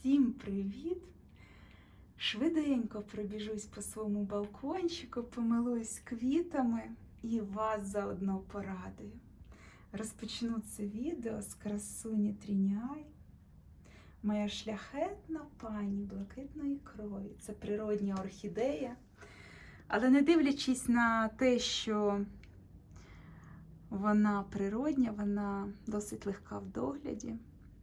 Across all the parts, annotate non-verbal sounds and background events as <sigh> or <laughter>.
Всім привіт! Швиденько пробіжусь по своєму балкончику, помилуюсь квітами і вас заодно порадую. Розпочну це відео з красуні Тріняй. Моя шляхетна пані блакитної крові. Це природня орхідея. Але не дивлячись на те, що вона природня, вона досить легка в догляді,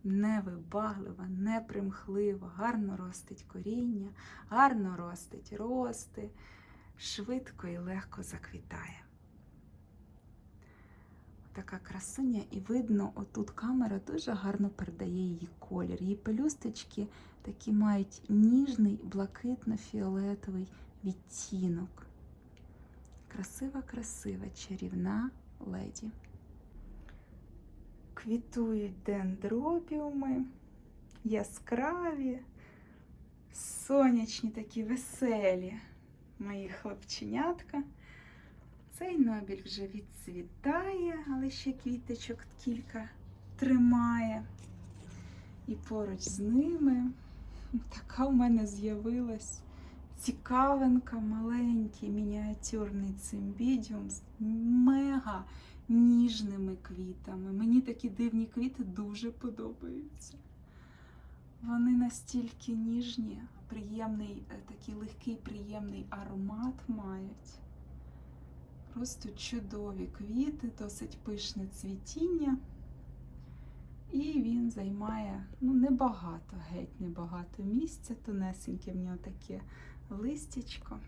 невибаглива, непримхлива, гарно ростить коріння, гарно ростить рости, швидко і легко заквітає. Така красуня, і видно, отут камера дуже гарно передає її колір. Її пелюсточки такі мають ніжний блакитно-фіолетовий відтінок. Красива, красива, чарівна леді. Квітують дендробіуми, яскраві, сонячні такі веселі мої хлопченятка. Цей нобіль вже відцвітає, але ще квіточок кілька тримає. І поруч з ними <laughs> така в мене з'явилась цікавинка, маленький мініатюрний цимбідіум мега ніжними квітами. Мені такі дивні квіти дуже подобаються. Вони настільки ніжні, приємний, е, такий легкий, приємний аромат мають. Просто чудові квіти, досить пишне цвітіння. І він займає ну, небагато, геть небагато місця, тонесеньке в нього таке листячко.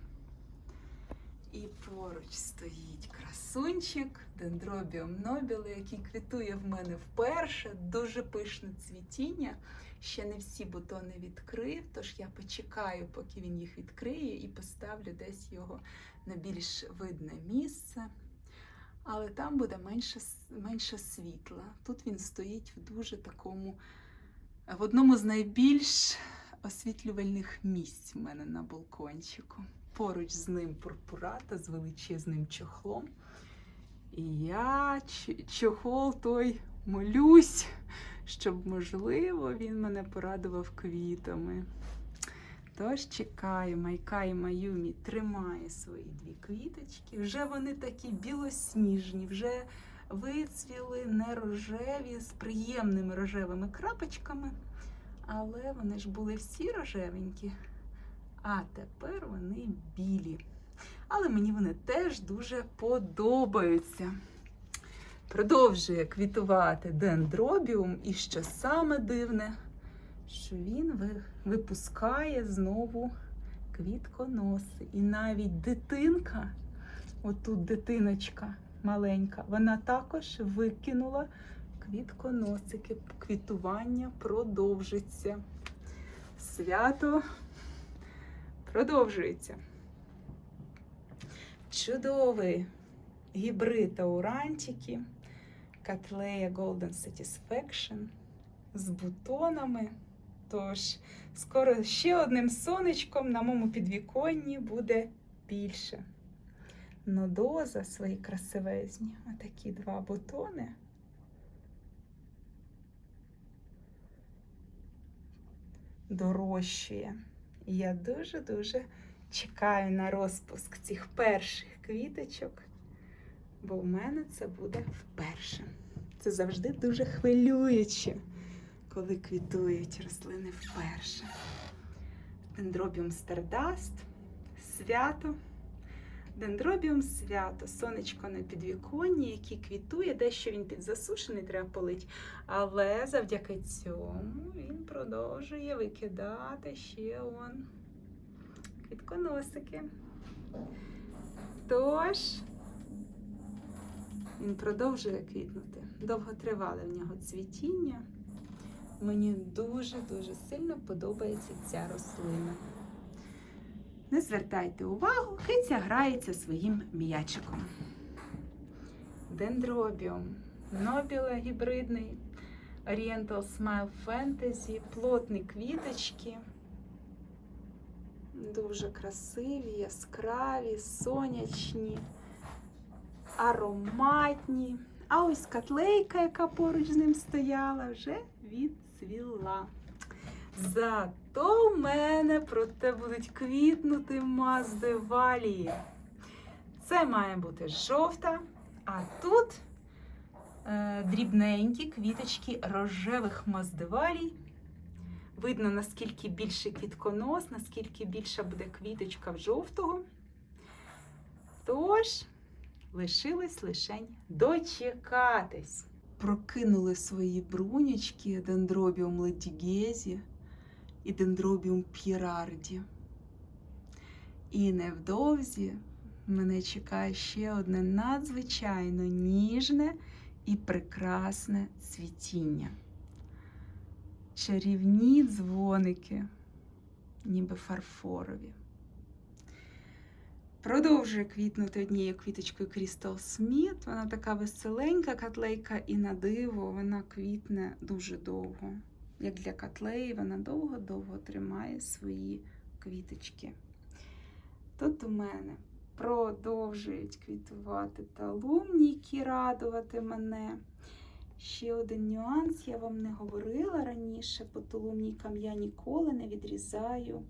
Поруч стоїть красунчик, дендробіум нобіле, який квітує в мене вперше. Дуже пишне цвітіння. Ще не всі бутони відкрив, тож я почекаю, поки він їх відкриє, і поставлю десь його на більш видне місце. Але там буде менше, менше світла. Тут він стоїть в дуже такому, в одному з найбільш освітлювальних місць в мене на балкончику. Поруч з ним пурпурата з величезним чохлом. І я чохол той молюсь, щоб, можливо, він мене порадував квітами. Тож чекаю, Майка і Маюмі тримає свої дві квіточки. Вже вони такі білосніжні, вже вицвіли не рожеві з приємними рожевими крапочками. Але вони ж були всі рожевенькі. А тепер вони білі. Але мені вони теж дуже подобаються. Продовжує квітувати дендробіум, і що саме дивне, що він випускає знову квітконоси. І навіть дитинка, отут дитиночка маленька, вона також викинула квітконосики. Квітування продовжиться. Свято продовжується. Чудовий гібрид аурантики, Cattleya Golden Satisfaction з бутонами. Тож, скоро ще одним сонечком на моєму підвіконні буде більше. Нодоза свої красивезні. Отакі два бутони. Дорощує. І я дуже-дуже чекаю на розпуск цих перших квіточок, бо в мене це буде вперше. Це завжди дуже хвилююче, коли квітують рослини вперше. Дендробіум стардаст, свято. Дендробіум свято, сонечко на підвіконні, який квітує, дещо він підзасушений, треба полить. Але завдяки цьому він продовжує викидати ще он квітконосики. Тож він продовжує квітнути. Довготривале в нього цвітіння. Мені дуже-дуже сильно подобається ця рослина. Не звертайте увагу, киця грається своїм м'ячиком. Дендробіум, нобіла гібридний, Oriental Smile Fantasy, плотні квіточки. Дуже красиві, яскраві, сонячні, ароматні. А ось котлейка, яка поруч з ним стояла, вже відцвіла. Зато в мене проте будуть квітнути маздевалії. Це має бути жовта, а тут е, дрібненькі квіточки рожевих маздевалій. Видно, наскільки більший квітконос, наскільки більша буде квіточка в жовтого. Тож, лишилось лишень дочекатись. Прокинули свої брунячки дендробіум ледігезі і дендробіум п'єрарді. І невдовзі мене чекає ще одне надзвичайно ніжне і прекрасне цвітіння. Чарівні дзвоники, ніби фарфорові. Продовжує квітнути однією квіточкою Crystal Smith. Вона така веселенька котлейка, і на диво вона квітне дуже довго. Як для котлеї, вона довго-довго тримає свої квіточки. Тут у мене продовжують квітувати талумні, які радувати мене. Ще один нюанс, я вам не говорила раніше, по тулумнійкам я ніколи не відрізаю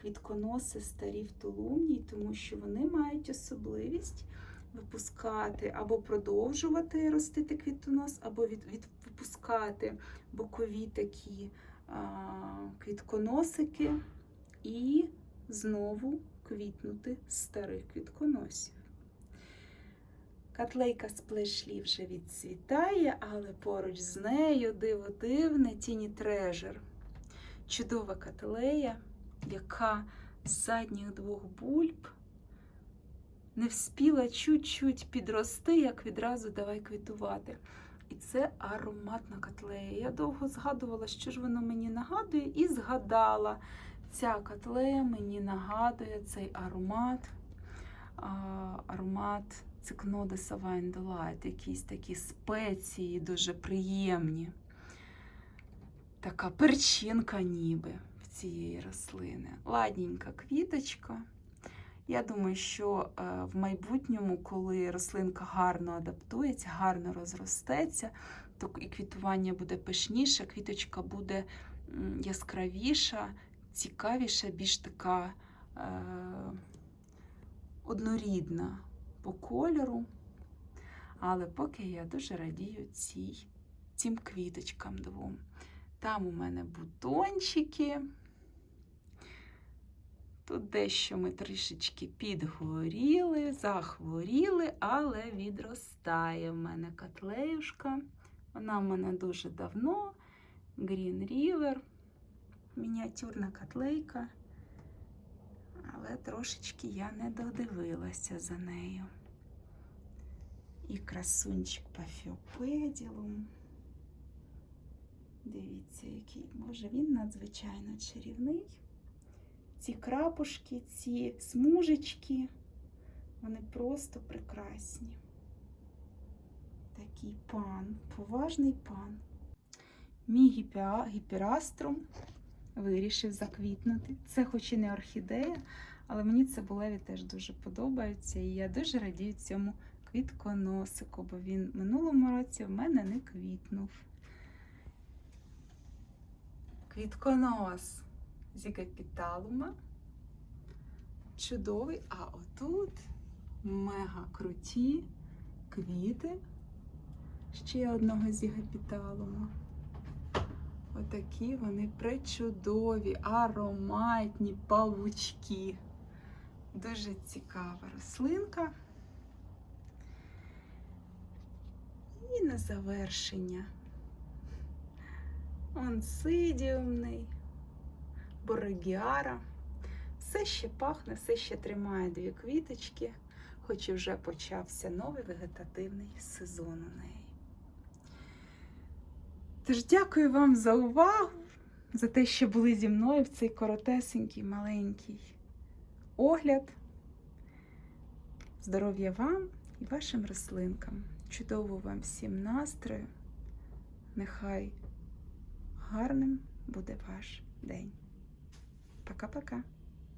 квітконоси старі в тулумній, тому що вони мають особливість випускати або продовжувати ростити квітонос, або від, від, випускати бокові такі а, квітконосики і знову квітнути старих квітконосів. Котлейка з плешлі вже відцвітає, але поруч з нею диво дивне тіні трежер. Чудова котлея, яка з задніх двох бульб не вспіла чуть-чуть підрости, як відразу давай квітувати. І це ароматна котлея. Я довго згадувала, що ж воно мені нагадує, і згадала. Ця котлея мені нагадує цей аромат, аромат цикно de Savine Delight, якісь такі спеції дуже приємні. Така перчинка ніби в цієї рослини. Ладненька квіточка. Я думаю, що е, в майбутньому, коли рослинка гарно адаптується, гарно розростеться, то і квітування буде пишніше, квіточка буде яскравіша, цікавіша, більш така е, однорідна по кольору. Але поки я дуже радію цій, цим квіточкам двом. Там у мене бутончики. Тут дещо ми трішечки підгоріли, захворіли, але відростає в мене котлеюшка. Вона в мене дуже давно. Green River, мініатюрна котлейка. Але трошечки я не додивилася за нею. І красунчик пафіопеділум. Дивіться, який, може, він надзвичайно чарівний. Ці крапушки, ці смужечки, вони просто прекрасні. Такий пан, поважний пан. Мій гіпіа, гіпераструм вирішив заквітнути. Це хоч і не орхідея, але мені цибулеві теж дуже подобаються. І я дуже радію цьому квітконосику, бо він минулому році в мене не квітнув. Квітконос зігапіталума. Чудовий, а отут мега круті квіти ще одного зігапіталума. Отакі вони пречудові, ароматні павучки. Дуже цікава рослинка. І на завершення онсидіумний, борегіара. Все ще пахне, все ще тримає дві квіточки, хоч і вже почався новий вегетативний сезон у неї. Тож дякую вам за увагу, за те, що були зі мною в цей коротесенький маленький огляд. Здоров'я вам і вашим рослинкам. Чудово вам всім настрою. Нехай гарним буде ваш день. Пока-пока.